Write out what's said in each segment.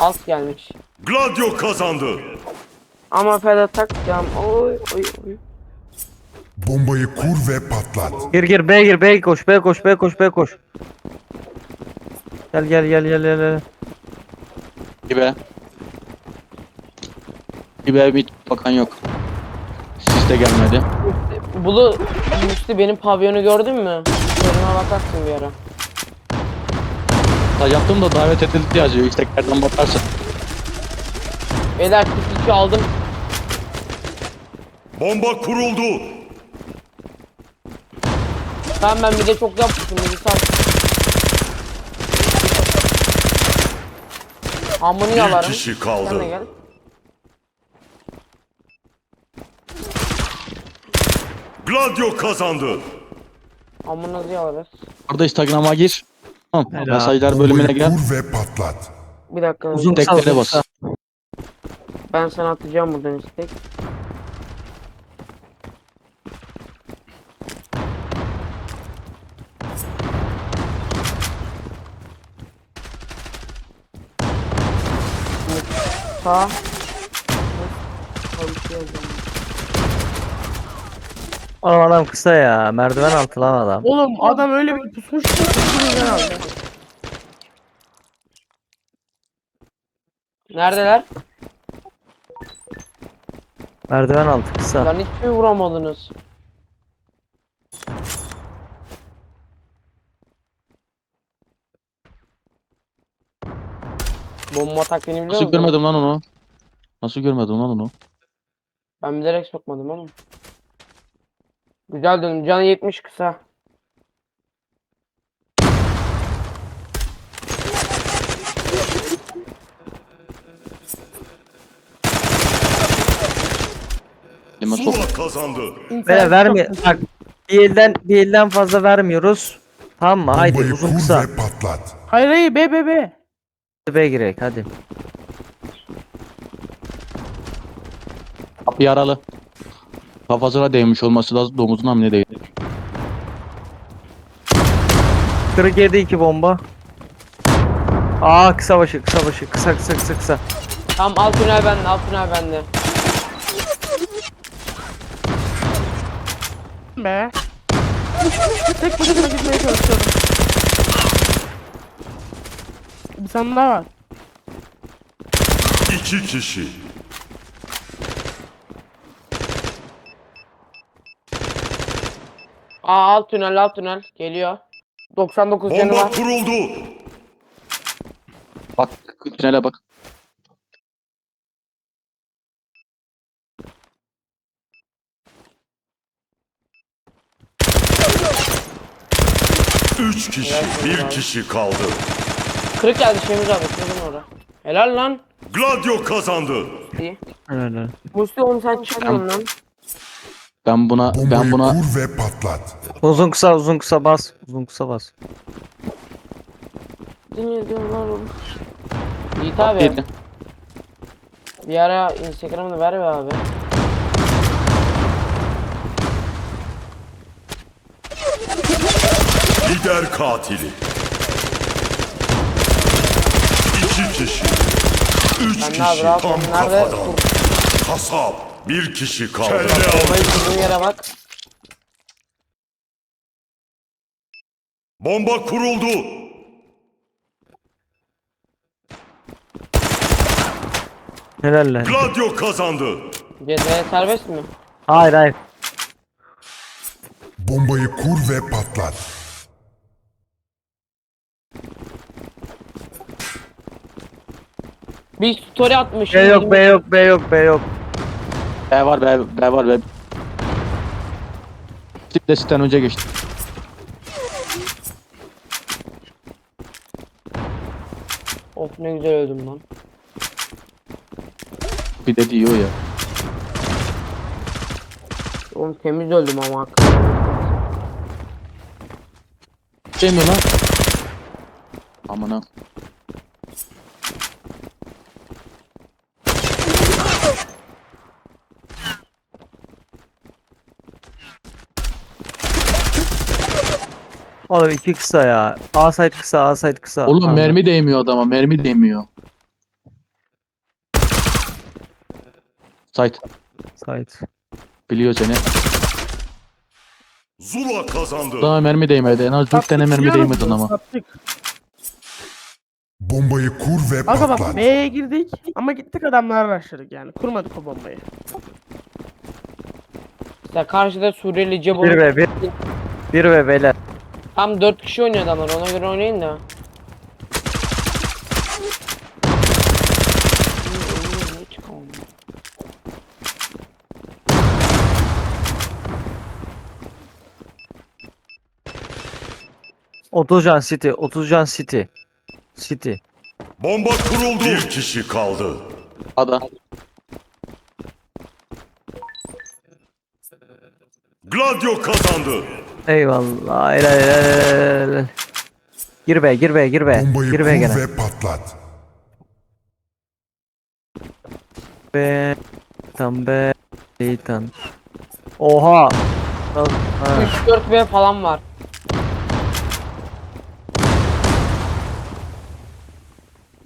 Az gelmiş. Gladio kazandı. Ama Feda takacağım. Oy oy oy. Bombayı kur ve patlat. Gir gir B gir B koş B koş B koş B koş. Gel gel gel gel gel. gel. Gibi. Gibi bir bakan yok. Sis de gelmedi. Bulu Müslü benim pavyonu gördün mü? Soruna bakarsın bir ara. Ta yaptım da davet edildi yazıyor. İsteklerden bakarsın. Beyler 42 aldım. Bomba kuruldu. Tamam ben bir de çok yapmışım. Bir sar. Amını Bir yalarım. kişi Sen de kaldı. gel. Gladio kazandı. Amınızı yalarız. Orada Instagram'a gir. Tamam. Helal. Mesajlar bölümüne gel. kur ve patlat. Bir dakika. Uzun Teklere bas. Ben sana atacağım buradan istek. Sağ. Oğlum adam kısa ya. Merdiven altı lan adam. Oğlum adam öyle bir pusmuş ki. Neredeler? Merdiven altı kısa. Lan hiç mi vuramadınız? Bomba taktiğini biliyor Nasıl musun? görmedim lan onu? Nasıl görmedim lan onu? Ben bilerek sokmadım ama. Güzel dönüm. Canı 70 kısa. Lima sok. Zula kazandı. Böyle verme. Bak bir elden bir elden fazla vermiyoruz. Tamam mı? Haydi Bombayı uzun kur kısa. ve patlat. Hayır hayır be be be. B girek hadi. Kapı yaralı. Kafasına değmiş olması lazım. Domuzuna mı ne değil? Kırık yedi iki bomba. Aa kısa başı kısa başı kısa kısa kısa kısa. Tam alt tünel bende, alt tünel bende. Be. Tek başına gitmeye çalışıyorum. Bir tane daha var. İki kişi. Aa alt tünel, alt tünel. Geliyor. 99 canı Bomba var. kuruldu. Bak tünele bak. Üç kişi. Bir kişi kaldı. Kırık geldi şeyimiz abi. Kırıkın orada. Helal lan. Gladio kazandı. İyi. Öyle. Musti oğlum sen çıkmıyorsun lan. Ben buna Bombayı ben buna kur ve patlat. Uzun kısa uzun kısa bas. Uzun kısa bas. Lan oğlum. Yiğit abi. yedi. Bir ara Instagram'ını ver be abi. Lider katili. İki kişi. Üç Ben ne kişi abi tam Nerede? kafadan. Kasap. Bir kişi kaldı. Bombayı kurduğun yere bak. Bomba kuruldu. Helal lan. Gladio kazandı. Cezaya serbest mi? Hayır hayır. Bombayı kur ve patlat. Bir story atmış. B yok B yok B yok B yok. B var B, B var B. Tip de sitten önce geçti. Of ne güzel öldüm lan. Bir de diyor ya. Oğlum temiz öldüm ama. Şey mi lan? Amına. Oğlum iki kısa ya. A side kısa, A side kısa. Oğlum Pardon. mermi değmiyor adama. Mermi değmiyor. Sait Side. biliyor seni. Zula kazandı. Adama mermi değmedi. En az 4 tane mermi değmedi adama. sattık. Bombayı kur ve Aga bak patlat. B'ye girdik ama gittik adamlara başladık yani. Kurmadık o bombayı. İşte karşıda Suriyeli Cebo. 1 ve 1. 1 ve beyler. Tam 4 kişi oynuyor adamlar ona göre oynayın da. Otocan City, Otocan City. City. Bomba kuruldu. Bir kişi kaldı. Ada. Gladio kazandı. Eyvallah. Helal helal helal, helal. Gir be, gir be, gir be. Bombayı Gir be gene. ve patlat. Be. Tam be. Şeytan. Oha. Al- Ha. 3-4 B falan var.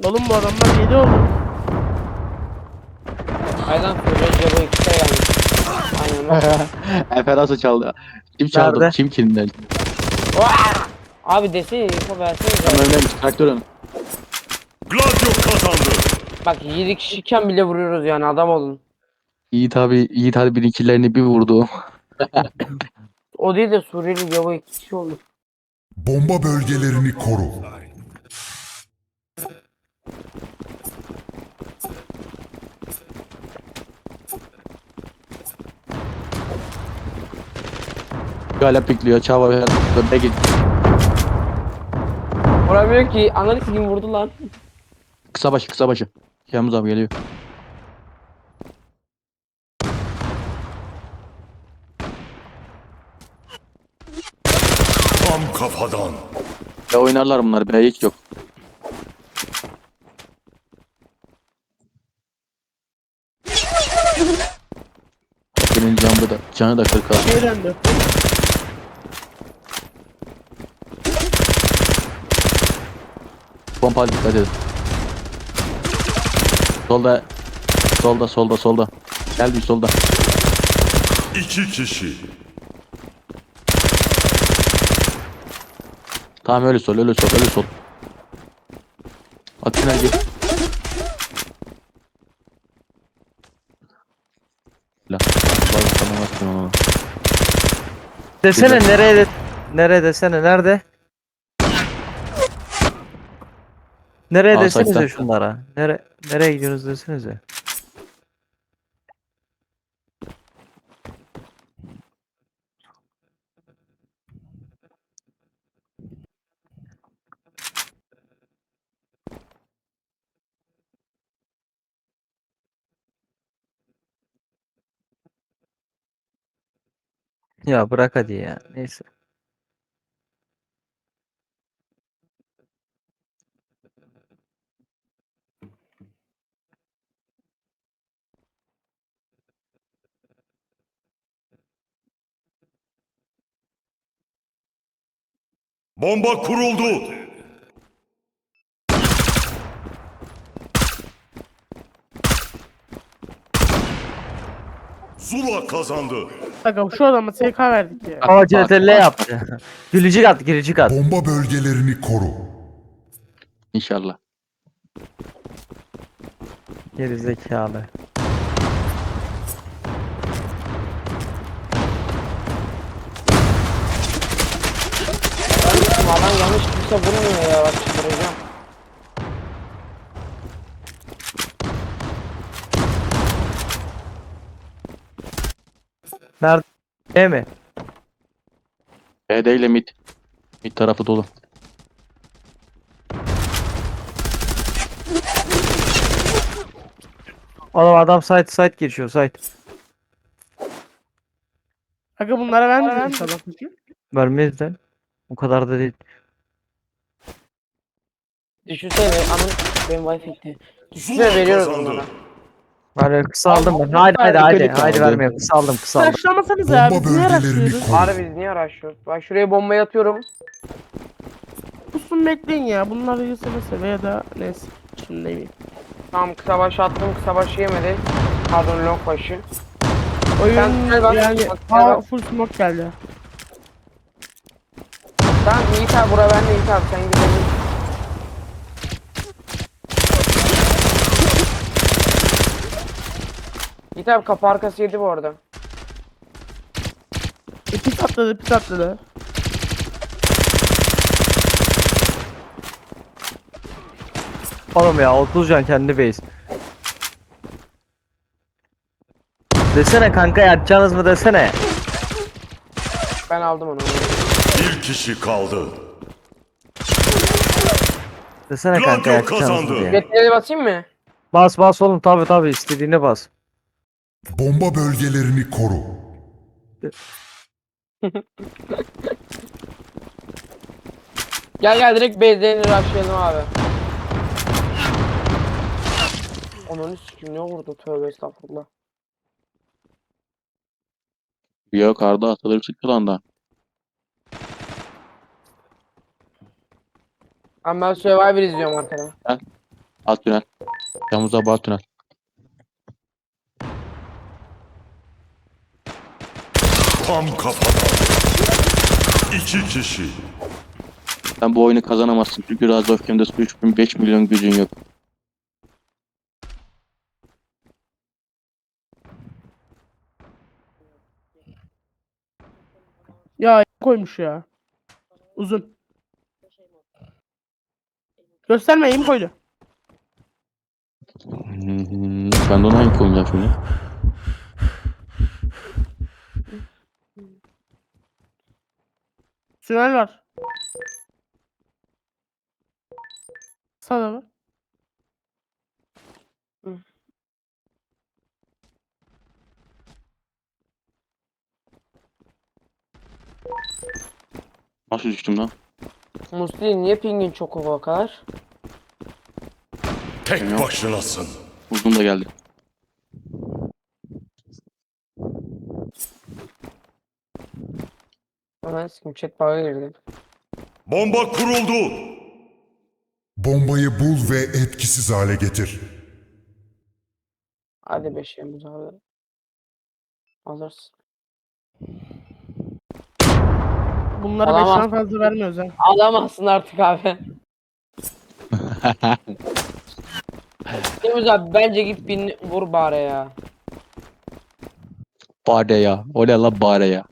Oğlum bu adamlar 7 oldu. Aydan Suriyeli Cebo ikisi de gelmiş. Aynen. Efe nasıl çaldı? Kim çaldı? Nerede? Kim kimden? Abi desene info versene. Tam önündeymiş. Traktörün. Gladio kazandı. Bak 7 kişiyken bile vuruyoruz yani adam olun. Yiğit abi, Yiğit abi birikilerini bir vurdu. O değil de Suriyeli Cebo iki kişi oldu. Bomba bölgelerini koru. Hala pikliyor. Çava Be git. Vuramıyor ki ananı kim vurdu lan. Kısa başı, kısa başı. Yağmur abi geliyor. Tam kafadan. Be oynarlar bunlar. Be hiç yok. Senin canı da, canı da kırk aldı. Geri döndü. Pompa dikkat edin. Solda, solda, solda, solda. Gel bir solda. İki kişi. Tamam öyle sol, öyle sol, öyle sol. At tünel gir. La. Desene nereye de nereye desene nerede? Nereye Aa, desenize şunlara. Nere nereye gidiyorsunuz desenize. Ya bırak hadi ya. Neyse. Bomba kuruldu. Zula kazandı. Aga şu adama SK verdik ya. Ama CTRL yaptı. Gülücük at, gülücük at. Bomba bölgelerini koru. İnşallah. Gerizekalı. Kimse vurmuyor ya bak çıldıracağım. Nerede? E mi? B ile mid. Mid tarafı dolu. Oğlum adam site site geçiyor site. Aga bunlara vermedin inşallah. Vermeyiz de. O kadar da değil. Düşünsene ananı benim wifi gitti. Düşünsene veriyoruz kazandı. bunlara. Hadi kısa aldım ben. Abi, Hadi hadi hadi. Yukarı Hadi kaldı. vermiyorum. Kısa aldım kısa aldım. Başlamasanız ya Bomba biz niye koru. Harbi biz niye araştırıyoruz? Bak şuraya bombayı atıyorum. Pusun bekleyin ya. Bunlar yese mesela ya da neyse. Şimdi ne bileyim. Tamam kısa baş attım kısa başı yemedi. Pardon long başı. Oyun Ben- ben- ben- yani ben- ha, full smoke geldi. Tamam Yiğit abi bura bende Yiğit abi sen gidelim. Yiğit abi kapı arkası yedi bu arada. E, pis atladı pis atladı. Oğlum ya 30 can kendi base. Desene kanka yatacaksınız mı desene. Ben aldım onu. Bir kişi kaldı. Desene kanka Gladio yatacaksınız mı kazandı. diye. Jetleri basayım mı? Bas bas oğlum tabi tabi istediğine bas. Bomba bölgelerini koru. Gel gel direkt base'lerini rushlayalım abi. Ananı sikim ne vurdu tövbe estağfurullah. Yok Arda atılır çıktı lan da. Ama ben Survivor izliyorum arkada. Alt tünel. Temmuz'a bağ tünel. Tam kafadan. İki kişi. Sen bu oyunu kazanamazsın çünkü Rise of Kingdom'da 3000 5 milyon gücün yok. Ya koymuş ya. Uzun. Gösterme koydu? Hmm, ben de ona hangi oynayacağım şimdi? Tünel var. Sağda mı? Nasıl düştüm lan? Musti niye pingin çok o kadar? Tek başınasın. Uzun da geldi. Ananı sikim chat bug'a girdi. Bomba kuruldu. Bombayı bul ve etkisiz hale getir. Hadi be şeyimiz abi. Alırsın. Bunlara Alamaz. 5'ten fazla vermiyoruz ha. Alamazsın artık abi. Temiz abi bence git bin vur bari ya. Bade ya. O ne lan bade ya.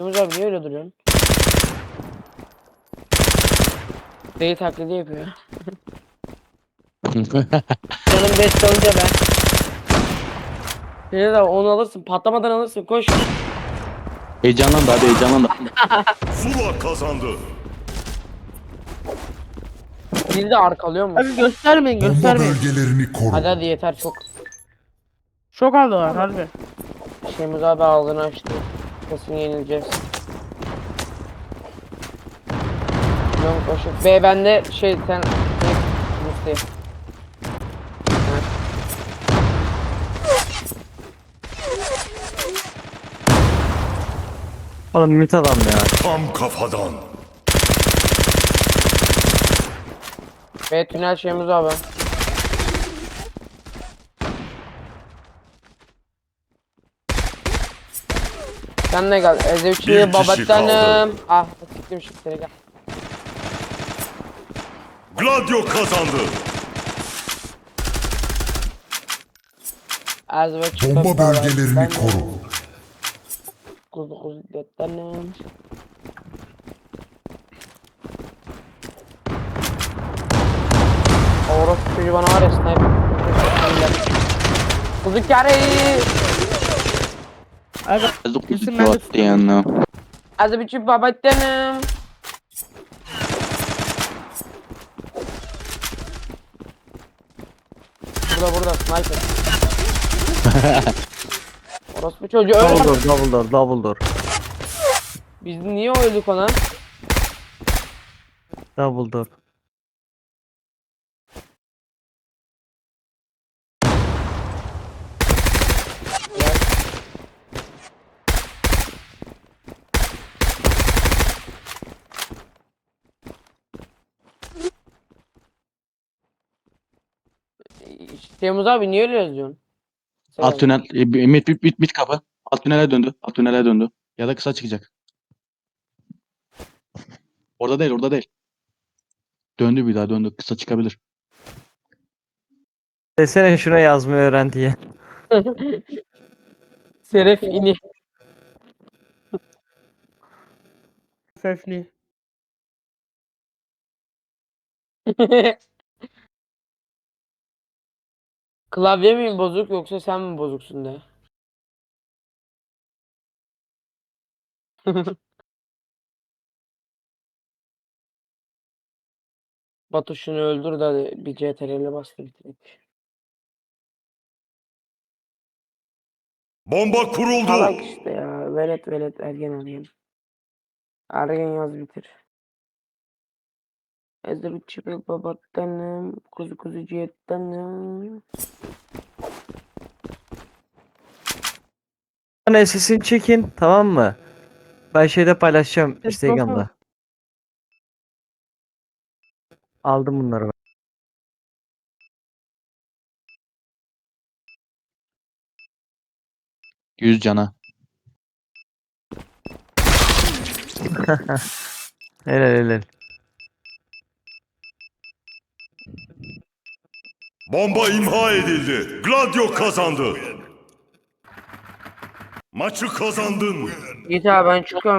Temiz abi niye öyle duruyorsun? Dayı taklidi yapıyor. Canım 5 kalınca ben. Temiz abi onu alırsın patlamadan alırsın koş. heyecanlandı hadi heyecanlandı. Zula kazandı. Bizi de arkalıyor mu? Hadi göstermeyin Bomba göstermeyin. bölgelerini koru. Hadi hadi yeter çok. Çok aldılar harbi. Şeyimiz abi ağzını açtı. Kesin yenileceğiz. Long koşu. B bende şey sen şey, Musti. Oğlum mit adam ya. Tam kafadan. B tünel şeyimiz abi. Sen ne gel? Bir Ezevçi kişi babatanım. Ah siktim şimdi gel. Gladio kazandı. Ezevçi Bomba bölgelerini koru. Kuzu kuzu detanım. Orospu çocuğu bana var ya sniper. Kuzu kare. Aga Kesin ben de attı yani. Ezevçi babatanım. Burada burada sniper. Orospu çocuğu öyle. Double door double door double door. Biz niye öldük ona? Double Temmuz abi niye öyle yazıyorsun? Sen- Alt tünel. E, mid, mid, mid, mid kapı. Alt tünele döndü. Alt tünele döndü. Ya da kısa çıkacak. Orada değil orada değil. Döndü bir daha döndü. Kısa çıkabilir. Desene şuna yazmayı öğren diye. Seref ini. Fefni. Klavye mi bozuk yoksa sen mi bozuksun de? Batu şunu öldür de bir CTRL'e bastı bitirek. Bomba kuruldu. Salak işte ya. Velet velet ergen ergen. Ergen yaz bitir. Ezde bir çıkıp babattanım. Kuzu kuzu ciyettanım. Bana sesini çekin tamam mı? Ben şeyde paylaşacağım Ses Instagram'da. Aldım bunları ben. Yüz cana. Helal helal. Bomba imha edildi. Gladio kazandı. Maçı kazandın. Git ben çıkıyorum.